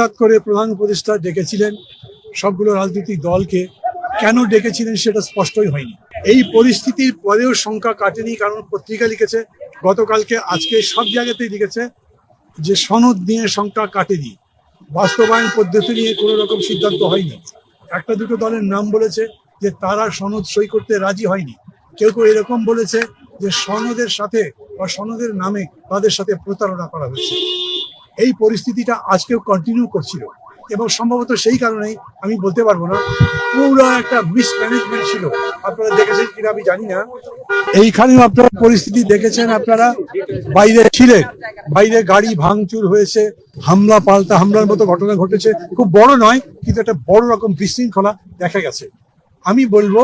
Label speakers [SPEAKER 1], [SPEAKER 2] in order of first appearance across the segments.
[SPEAKER 1] হঠাৎ করে প্রধান উপদেষ্টা ডেকেছিলেন সবগুলো রাজনৈতিক দলকে। কেন ডেকেছিলেন সেটা স্পষ্টই হয়নি। এই পরিস্থিতির পরেও সংখ্যা কাটেনি, কারণ পত্রিকা লিখেছে, গতকালকে, আজকে সব জায়গাতেই লিখেছে যে সনদ নিয়ে সংখ্যা কাটেনি। বাস্তবায়ন পদ্ধতি নিয়ে কোনো রকম সিদ্ধান্ত হয়নি। একটা দুটো দলের নাম বলেছে যে তারা সনদ সই করতে রাজি হয়নি। কেউ কেউ এরকম বলেছে যে সনদের সাথে বা সনদের নামে তাদের সাথে প্রতারণা করা হয়েছে এই পরিস্থিতিটা আজকেও কন্টিনিউ করছিল। এবং সম্ভবত সেই কারণেই আমি বলতে পারব না, পুরো একটা মিসম্যানেজমেন্ট ছিল। আপনারা দেখেছেন কিনা আমি জানি না। এইখানেও আপনারা পরিস্থিতি দেখেছেন আপনারা? বাইরে ছিলেন। বাইরে গাড়ি ভাঙচুর হয়েছে, হামলা পাল্টা হামলার মতো ঘটনা ঘটেছে। খুব বড় নয়, কিন্তু একটা বড় রকম বিশৃঙ্খলা দেখা গেছে। আমি বলব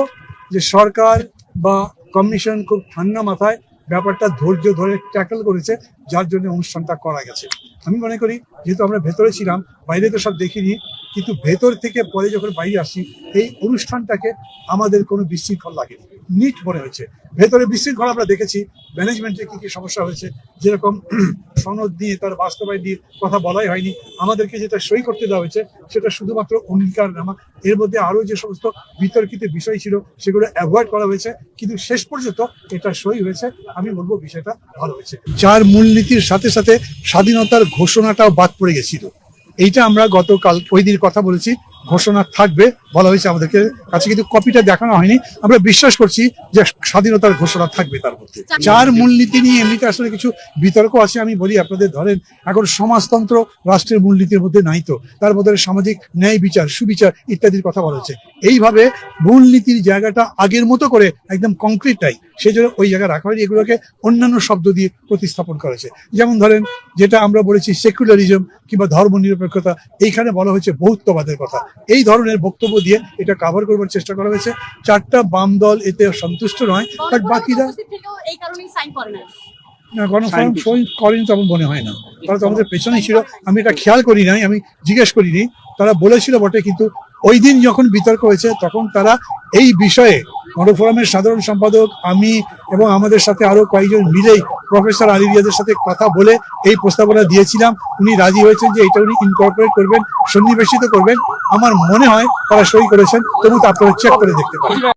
[SPEAKER 1] যে সরকার বা কমিশন খুব ঠান্ডা মাথায় ব্যাপারটা ধৈর্য ধরে ট্যাকল করেছে, যার জন্য অনুষ্ঠানটা করা গেছে। আমি মনে করি, যেহেতু আমরা ভেতরে ছিলাম, বাইরে তো সব দেখিনি, কিন্তু ভেতর থেকে পরে যখন বাইরে আসি, এই অনুষ্ঠানটাকে আমাদের কোনো বিশৃঙ্খল লাগেনি। নিট মনে হয়েছে। ভেতরে বিশৃঙ্খল আমরা দেখেছি ম্যানেজমেন্টে কি কি সমস্যা হয়েছে, যেরকম সনদ দিয়ে তার বাস্তবায়ন দিয়ে কথা বলাই হয়নি। আমাদেরকে যেটা সই করতে দেওয়া হয়েছে, সেটা শুধুমাত্র অঙ্গীকার নামা। এর মধ্যে আরও যে সমস্ত বিতর্কিত বিষয় ছিল, সেগুলো অ্যাভয়েড করা হয়েছে। কিন্তু শেষ পর্যন্ত এটা সই হয়েছে। আমি বলব বিষয়টা ভালো হয়েছে। চার মূলনীতির সাথে সাথে স্বাধীনতার ঘোষণাটাও বাদ পড়ে গেছিল। এইটা আমরা গতকাল, ওই দিন কথা বলেছি, ঘোষণা থাকবে। বলা হয়েছে আমাদেরকে। কাছে কিন্তু কপিটা দেখানো হয়নি। আমরা বিশ্বাস করছি যে স্বাধীনতার ঘোষণা থাকবে তার মধ্যে। চার মূলনীতি নিয়ে এমনিতে আসলে কিছু বিতর্ক আছে। আমি বলি আপনাদের ধরেন এখন সমাজতন্ত্র রাষ্ট্রের মূলনীতির মধ্যে নাই তো। তার মধ্যে সামাজিক ন্যায় বিচার সুবিচার ইত্যাদির কথা বলা হচ্ছে। এইভাবে মূলনীতির জায়গাটা আগের মতো করে একদম কংক্রিট নাই। সেই জন্য ওই জায়গায় রাখা হয়নি। এগুলোকে অন্যান্য শব্দ দিয়ে প্রতিস্থাপন করা হয়েছে। যেমন ধরেন যেটা আমরা বলেছি সেকুলারিজম কিংবা ধর্ম নিরপেক্ষতা এইখানে বলা হয়েছে বহুত্ববাদের কথা। এই ধরনের বক্তব্য দিয়ে এটা কাভার করবার চেষ্টা করা হয়েছে। চারটা বাম দল এতে সন্তুষ্ট নয় বাট বাকিরা
[SPEAKER 2] এই কারণেই সাইন করে না
[SPEAKER 1] না গণফোরাম সই করেনি তেমন মনে হয় না। তারা তো আমাদের পেছনেই ছিল। আমি এটা খেয়াল করি নাই আমি জিজ্ঞেস করিনি। তারা বলেছিল বটে কিন্তু ওই দিন যখন বিতর্ক হয়েছে তখন তারা এই বিষয়ে গণফোরামের সাধারণ সম্পাদক আমি এবং আমাদের সাথে আরও কয়েকজন মিলেই প্রফেসর আলী রিয়াজের সাথে কথা বলে এই প্রস্তাবনা দিয়েছিলাম। উনি রাজি হয়েছেন যে এটা উনি ইনকর্পোরেট করবেন সন্নিবেশিত করবেন। আমার মনে হয় তারা সই করেছেন তবু তা আপনারা চেক করে দেখতে পারেন।